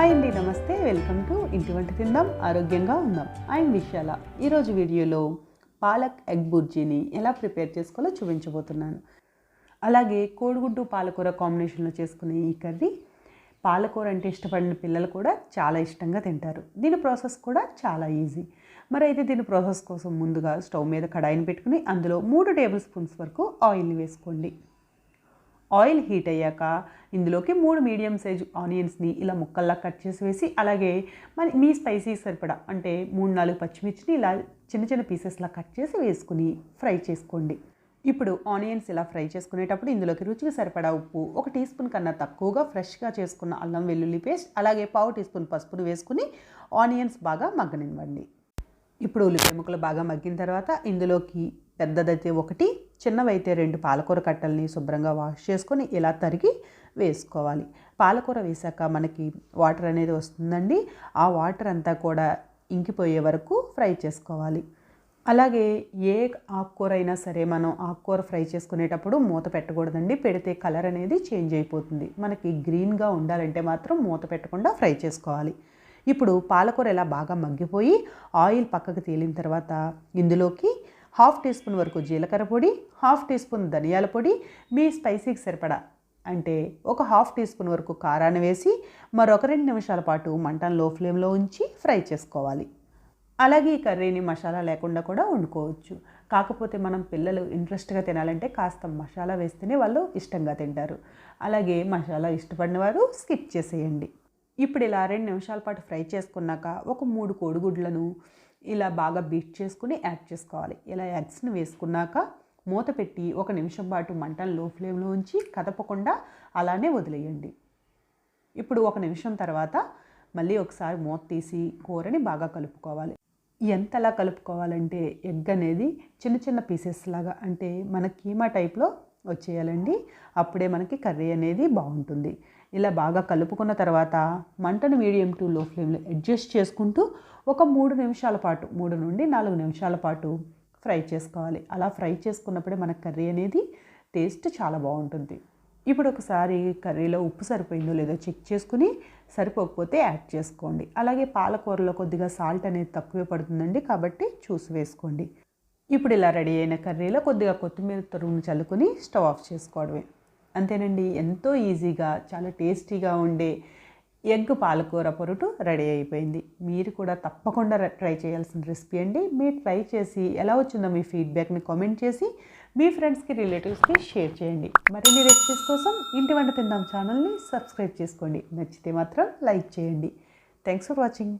Hi అండి నమస్తే. Welcome to ఇంటి వంట తిందాం ఆరోగ్యంగా ఉందాం. ఐఎమ్ విశాల. ఈరోజు వీడియోలో పాలక్ ఎగ్ బుర్జీని ఎలా ప్రిపేర్ చేసుకోవాలో చూపించబోతున్నాను. అలాగే కోడిగుడ్డు పాలకూర కాంబినేషన్లో చేసుకునే ఈ కర్రీ పాలకూర అంటే ఇష్టపడిన పిల్లలు కూడా చాలా ఇష్టంగా తింటారు. దీని ప్రాసెస్ కూడా చాలా ఈజీ. మరి అయితే దీని ప్రాసెస్ కోసం ముందుగా స్టవ్ మీద కడాయిని పెట్టుకుని అందులో మూడు టేబుల్ స్పూన్స్ వరకు ఆయిల్ని వేసుకోండి. ఆయిల్ హీట్ అయ్యాక ఇందులోకి మూడు మీడియం సైజు ఆనియన్స్ని ఇలా ముక్కల్లా కట్ చేసి వేసి అలాగే మన మీ స్పైసీ సరిపడా అంటే మూడు నాలుగు పచ్చిమిర్చిని ఇలా చిన్న చిన్న పీసెస్లా కట్ చేసి వేసుకుని ఫ్రై చేసుకోండి. ఇప్పుడు ఆనియన్స్ ఇలా ఫ్రై చేసుకునేటప్పుడు ఇందులోకి రుచికి సరిపడా ఉప్పు ఒక టీ స్పూన్ కన్నా తక్కువగా ఫ్రెష్గా చేసుకున్న అల్లం వెల్లుల్లి పేస్ట్ అలాగే పావు టీ స్పూన్ పసుపును వేసుకుని ఆనియన్స్ బాగా మగ్గనివ్వండి. ఇప్పుడు ఉల్లిపాయ ముక్కలు బాగా మగ్గిన తర్వాత ఇందులోకి పెద్దదైతే ఒకటి చిన్నవైతే రెండు పాలకూర కట్టల్ని శుభ్రంగా వాష్ చేసుకొని ఇలా తరిగి వేసుకోవాలి. పాలకూర వేసాక మనకి వాటర్ అనేది వస్తుందండి. ఆ వాటర్ అంతా కూడా ఇంకిపోయే వరకు ఫ్రై చేసుకోవాలి. అలాగే ఏ ఆకుకూర అయినా సరే మనం ఆకుకూర ఫ్రై చేసుకునేటప్పుడు మూత పెట్టకూడదండి. పెడితే కలర్ అనేది చేంజ్ అయిపోతుంది. మనకి గ్రీన్గా ఉండాలంటే మాత్రం మూత పెట్టకుండా ఫ్రై చేసుకోవాలి. ఇప్పుడు పాలకూర ఇలా బాగా మగ్గిపోయి ఆయిల్ పక్కకు తేలిన తర్వాత ఇందులోకి హాఫ్ టీ స్పూన్ వరకు జీలకర్ర పొడి హాఫ్ టీ స్పూన్ ధనియాల పొడి మీ స్పైసీకి సరిపడా. అంటే ఒక హాఫ్ టీ స్పూన్ వరకు కారాన్ని వేసి మరొక రెండు నిమిషాల పాటు మంటను లో ఫ్లేమ్లో ఉంచి ఫ్రై చేసుకోవాలి. అలాగే ఈ కర్రీని మసాలా లేకుండా కూడా వండుకోవచ్చు. కాకపోతే మనం పిల్లలు ఇంట్రెస్ట్గా తినాలంటే కాస్త మసాలా వేస్తేనే వాళ్ళు ఇష్టంగా తింటారు. అలాగే మసాలా ఇష్టపడిన వారు స్కిప్ చేసేయండి. ఇప్పుడు ఇలా రెండు నిమిషాల పాటు ఫ్రై చేసుకున్నాక ఒక మూడు కోడిగుడ్లను ఇలా బాగా బీట్ చేసుకుని యాడ్ చేసుకోవాలి. ఇలా ఎగ్స్ని వేసుకున్నాక మూత పెట్టి ఒక నిమిషం పాటు మంటను లో ఫ్లేమ్లో ఉంచి కదపకుండా అలానే వదిలేయండి. ఇప్పుడు ఒక నిమిషం తర్వాత మళ్ళీ ఒకసారి మూత తీసి కూరని బాగా కలుపుకోవాలి. ఎంతలా కలుపుకోవాలంటే ఎగ్ అనేది చిన్న చిన్న పీసెస్ లాగా అంటే మన కీమా టైప్లో వచ్చేయాలండి. అప్పుడే మనకి కర్రీ అనేది బాగుంటుంది. ఇలా బాగా కలుపుకున్న తర్వాత మంటను మీడియం టు లో ఫ్లేమ్లో అడ్జస్ట్ చేసుకుంటూ ఒక మూడు నిమిషాల పాటు మూడు నుండి నాలుగు నిమిషాల పాటు ఫ్రై చేసుకోవాలి. అలా ఫ్రై చేసుకున్నప్పుడే మన కర్రీ అనేది టేస్ట్ చాలా బాగుంటుంది. ఇప్పుడు ఒకసారి కర్రీలో ఉప్పు సరిపోయిందో లేదో చెక్ చేసుకుని సరిపోకపోతే యాడ్ చేసుకోండి. అలాగే పాలకూరలో కొద్దిగా సాల్ట్ అనేది తక్కువే పడుతుందండి కాబట్టి చూసి వేసుకోండి. ఇప్పుడు ఇలా రెడీ అయిన కర్రీలో కొద్దిగా కొత్తిమీర తరుగును చల్లుకొని స్టవ్ ఆఫ్ చేసుకోవడమే. అంతేనండి ఎంతో ఈజీగా చాలా టేస్టీగా ఉండే ఎగ్ పాలకూర పొరుటు రెడీ అయిపోయింది. మీరు కూడా తప్పకుండా ట్రై చేయాల్సిన రెసిపీ అండి. మీరు ట్రై చేసి ఎలా వచ్చిందో మీ ఫీడ్బ్యాక్ని కామెంట్ చేసి మీ ఫ్రెండ్స్కి రిలేటివ్స్కి షేర్ చేయండి. మరిన్ని రెసిపీస్ కోసం ఇంటి వంట తిందాం ఛానల్ని సబ్స్క్రైబ్ చేసుకోండి. నచ్చితే మాత్రం లైక్ చేయండి. Thanks for watching.